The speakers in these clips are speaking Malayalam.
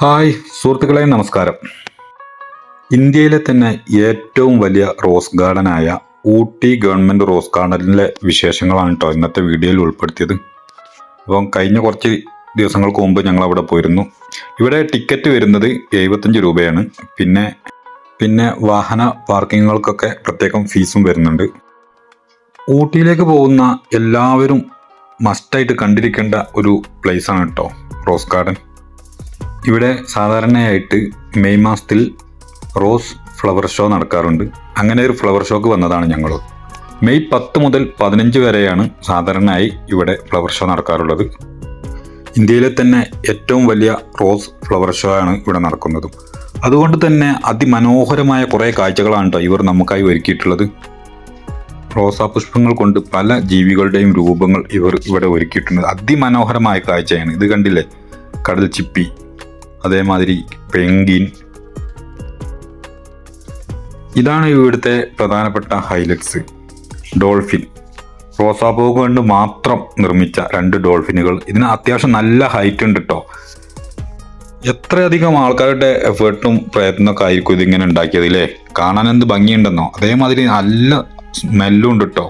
ഹായ് സുഹൃത്തുക്കളെ നമസ്കാരം. ഇന്ത്യയിലെ തന്നെ ഏറ്റവും വലിയ റോസ് ഗാർഡനായ ഊട്ടി ഗവൺമെന്റ് റോസ് ഗാർഡനിലെ വിശേഷങ്ങളാണ് കേട്ടോ ഇന്നത്തെ വീഡിയോയിൽ ഉൾപ്പെടുത്തിയത്. അപ്പം കഴിഞ്ഞ കുറച്ച് ദിവസങ്ങൾക്ക് മുമ്പ് ഞങ്ങൾ അവിടെ പോയിരുന്നു. ഇവിടെ ടിക്കറ്റ് വരുന്നത് എഴുപത്തഞ്ച് രൂപയാണ്. പിന്നെ പിന്നെ വാഹന പാർക്കിങ്ങുകൾക്കൊക്കെ പ്രത്യേകം ഫീസും വരുന്നുണ്ട്. ഊട്ടിയിലേക്ക് പോകുന്ന എല്ലാവരും മസ്റ്റായിട്ട് കണ്ടിരിക്കേണ്ട ഒരു പ്ലേസാണ് കേട്ടോ റോസ് ഗാർഡൻ. ഇവിടെ സാധാരണയായിട്ട് മെയ് മാസത്തിൽ റോസ് ഫ്ലവർ ഷോ നടക്കാറുണ്ട്. അങ്ങനെ ഒരു ഫ്ലവർ ഷോക്ക് വന്നതാണ് ഞങ്ങൾ മെയ് പത്ത് മുതൽ പതിനഞ്ച് വരെയാണ് സാധാരണയായി ഇവിടെ ഫ്ലവർ ഷോ നടക്കാറുള്ളത്. ഇന്ത്യയിലെ തന്നെ ഏറ്റവും വലിയ റോസ് ഫ്ലവർ ഷോ ആണ് ഇവിടെ നടക്കുന്നത്. അതുകൊണ്ട് തന്നെ അതിമനോഹരമായ കുറേ കാഴ്ചകളാണ് കേട്ടോ ഇവർ നമുക്കായി ഒരുക്കിയിട്ടുള്ളത്. റോസാ പുഷ്പങ്ങൾ കൊണ്ട് പല ജീവികളുടെയും രൂപങ്ങൾ ഇവർ ഇവിടെ ഒരുക്കിയിട്ടുണ്ട്. അതിമനോഹരമായ കാഴ്ചയാണ്. ഇത് കണ്ടില്ലേ? കടൽ ചിപ്പി അതേമാതിരി പെങ്കിൻ ഇതാണ് ഇവിടുത്തെ പ്രധാനപ്പെട്ട ഹൈലൈറ്റ്സ് ഡോൾഫിൻ. റോസാപ്പൂ കൊണ്ട് മാത്രം നിർമ്മിച്ച രണ്ട് ഡോൾഫിനുകൾ. ഇതിന് അത്യാവശ്യം നല്ല ഹൈറ്റ് ഉണ്ട് കേട്ടോ എത്രയധികം ആൾക്കാരുടെ എഫേർട്ടും പ്രയത്നമൊക്കെ ആയിരിക്കും ഇതിങ്ങനെ ഉണ്ടാക്കിയത് ഇല്ലേ കാണാൻ എന്ത് ഭംഗിയുണ്ടെന്നോ? അതേമാതിരി നല്ല സ്മെല്ലും ഉണ്ട് കേട്ടോ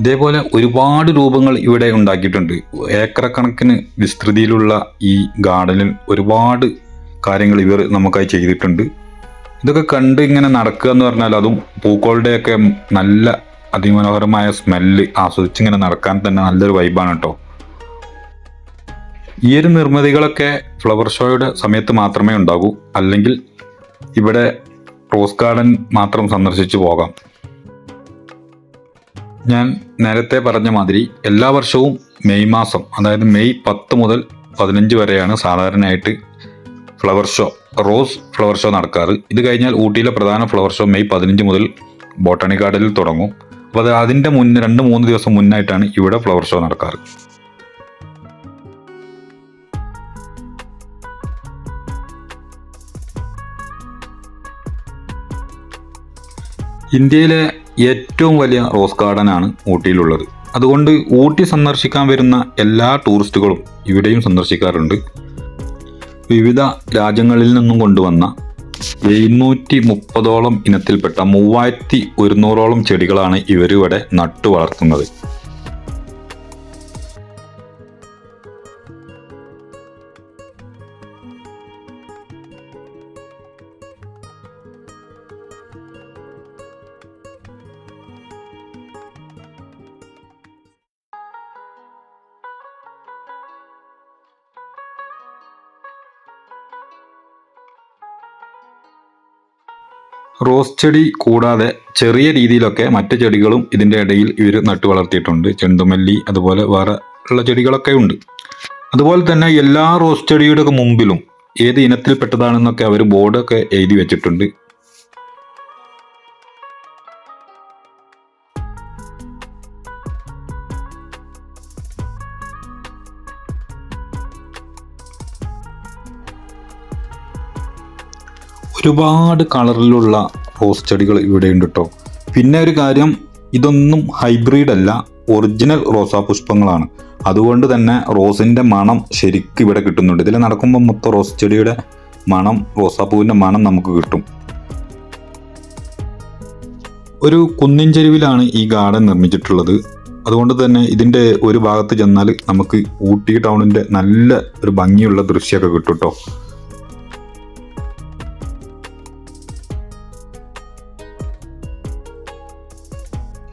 ഇതേപോലെ ഒരുപാട് രൂപങ്ങൾ ഇവിടെ ഉണ്ടാക്കിയിട്ടുണ്ട്. ഏക്കറക്കണക്കിന് വിസ്തൃതിയിലുള്ള ഈ ഗാർഡനിൽ ഒരുപാട് കാര്യങ്ങൾ ഇവർ നമുക്കായി ചെയ്തിട്ടുണ്ട്. ഇതൊക്കെ കണ്ട് ഇങ്ങനെ നടക്കുക എന്ന് പറഞ്ഞാൽ അതും പൂക്കളുടെയൊക്കെ നല്ല അതിമനോഹരമായ സ്മെല്ല് ആസ്വദിച്ച് ഇങ്ങനെ നടക്കാൻ തന്നെ നല്ലൊരു വൈബാണ് കേട്ടോ ഈ ഒരു നിർമ്മിതികളൊക്കെ ഫ്ലവർ ഷോയുടെ സമയത്ത് മാത്രമേ ഉണ്ടാകൂ. അല്ലെങ്കിൽ ഇവിടെ റോസ് ഗാർഡൻ മാത്രം സന്ദർശിച്ചു പോകാം. ഞാൻ നേരത്തെ പറഞ്ഞ മാതിരി എല്ലാ വർഷവും മെയ് മാസം അതായത് മെയ് പത്ത് മുതൽ പതിനഞ്ച് വരെയാണ് സാധാരണയായിട്ട് flower show rose flower show നടക്കാറ്. ഇത് കഴിഞ്ഞാൽ ഊട്ടിയിലെ പ്രധാന ഫ്ലവർ ഷോ മെയ് പതിനഞ്ച് മുതൽ ബോട്ടാണി ഗാർഡനിൽ തുടങ്ങും. അപ്പോൾ അത് അതിന്റെ മുന്നേ രണ്ട് മൂന്ന് ദിവസം മുന്നായിട്ടാണ് ഇവിടെ ഫ്ലവർ ഷോ നടക്കാറ്. ഇന്ത്യയിലെ ഏറ്റവും വലിയ റോസ് ഗാർഡനാണ് ഊട്ടിയിലുള്ളത്. അതുകൊണ്ട് ഊട്ടി സന്ദർശിക്കാൻ വരുന്ന എല്ലാ ടൂറിസ്റ്റുകളും ഇവിടെയും സന്ദർശിക്കാറുണ്ട്. വിവിധ രാജ്യങ്ങളിൽ നിന്നും കൊണ്ടുവന്ന എഴുന്നൂറ്റി മുപ്പതോളം ഇനത്തിൽപ്പെട്ട മൂവായിരത്തി ഒരുന്നൂറോളം ചെടികളാണ് ഇവരിവിടെ നട്ടു വളർത്തുന്നത്. റോസ് ചെടി കൂടാതെ ചെറിയ രീതിയിലൊക്കെ മറ്റു ചെടികളും ഇതിന്റെ ഇടയിൽ ഇവർ നട്ടു വളർത്തിയിട്ടുണ്ട്. ചെണ്ടുമല്ലി അതുപോലെ വേറെ ഉള്ള ചെടികളൊക്കെ ഉണ്ട്. അതുപോലെ തന്നെ എല്ലാ റോസ് ചെടിയുടെ മുമ്പിലും ഏത് ഇനത്തിൽപ്പെട്ടതാണെന്നൊക്കെ അവർ ബോർഡൊക്കെ എഴുതി വെച്ചിട്ടുണ്ട്. ഒരുപാട് കളറിലുള്ള റോസ് ചെടികൾ ഇവിടെ ഉണ്ട് കേട്ടോ പിന്നെ ഒരു കാര്യം ഇതൊന്നും ഹൈബ്രിഡ് അല്ല ഒറിജിനൽ റോസാ പുഷ്പങ്ങളാണ്. അതുകൊണ്ട് തന്നെ റോസിന്റെ മണം ശരിക്കും ഇവിടെ കിട്ടുന്നുണ്ട്. ഇതിൽ നടക്കുമ്പോൾ മൊത്തം റോസ് ചെടിയുടെ മണം റോസാപ്പൂവിന്റെ മണം നമുക്ക് കിട്ടും. ഒരു കുന്നിൻ ചെരുവിലാണ് ഈ ഗാർഡൻ നിർമ്മിച്ചിട്ടുള്ളത്. അതുകൊണ്ട് തന്നെ ഇതിന്റെ ഒരു ഭാഗത്ത് ചെന്നാൽ നമുക്ക് ഊട്ടി ടൗണിന്റെ നല്ല ഒരു ഭംഗിയുള്ള ദൃശ്യമൊക്കെ കിട്ടും കേട്ടോ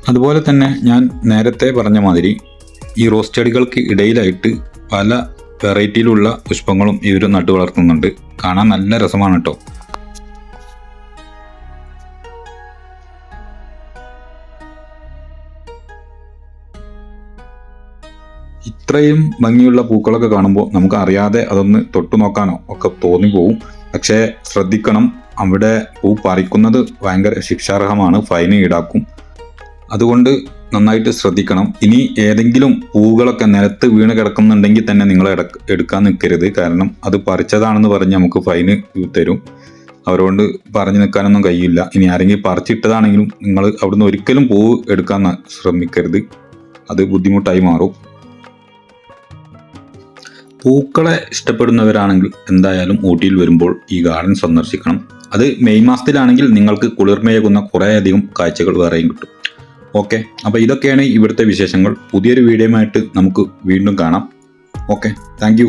അതുപോലെ തന്നെ ഞാൻ നേരത്തെ പറഞ്ഞ മാതിരി ഈ റോസ് ചെടികൾക്ക് ഇടയിലായിട്ട് പല വെറൈറ്റിയിലുള്ള പുഷ്പങ്ങളും ഇവർ നട്ടു വളർത്തുന്നുണ്ട്. കാണാൻ നല്ല രസമാണ് കേട്ടോ ഇത്രയും ഭംഗിയുള്ള പൂക്കളൊക്കെ കാണുമ്പോൾ നമുക്ക് അറിയാതെ അതൊന്ന് തൊട്ടു നോക്കാനോ ഒക്കെ തോന്നിപ്പോവും പക്ഷേ ശ്രദ്ധിക്കണം അവിടെ പൂ പറിക്കുന്നത് ഭയങ്കര ശിക്ഷാർഹമാണ് ഫൈൻ ഈടാക്കും. അതുകൊണ്ട് നന്നായിട്ട് ശ്രദ്ധിക്കണം. ഇനി ഏതെങ്കിലും പൂവുകളൊക്കെ നിലത്ത് വീണ് കിടക്കുന്നുണ്ടെങ്കിൽ തന്നെ നിങ്ങൾ എടക്ക് എടുക്കാൻ നിൽക്കരുത്. കാരണം അത് പറിച്ചതാണെന്ന് പറഞ്ഞ് നമുക്ക് ഫൈന് തരും. അവരോട് പറഞ്ഞു നിൽക്കാനൊന്നും കഴിയില്ല. ഇനി ആരെങ്കിലും പറിച്ചിട്ടതാണെങ്കിലും നിങ്ങൾ അവിടുന്ന് ഒരിക്കലും പൂവ് എടുക്കാൻ ശ്രമിക്കരുത്. അത് ബുദ്ധിമുട്ടായി മാറും. പൂക്കളെ ഇഷ്ടപ്പെടുന്നവരാണെങ്കിൽ എന്തായാലും ഊട്ടിയിൽ വരുമ്പോൾ ഈ ഗാർഡൻ സന്ദർശിക്കണം. അത് മെയ് മാസത്തിലാണെങ്കിൽ നിങ്ങൾക്ക് കുളിർമയേകുന്ന കുറേയധികം കാഴ്ചകൾ വേറെയും കിട്ടും. ഓക്കെ അപ്പോൾ ഇതൊക്കെയാണ് ഇവിടുത്തെ വിശേഷങ്ങൾ. പുതിയൊരു വീഡിയോയുമായിട്ട് നമുക്ക് വീണ്ടും കാണാം. Okay thank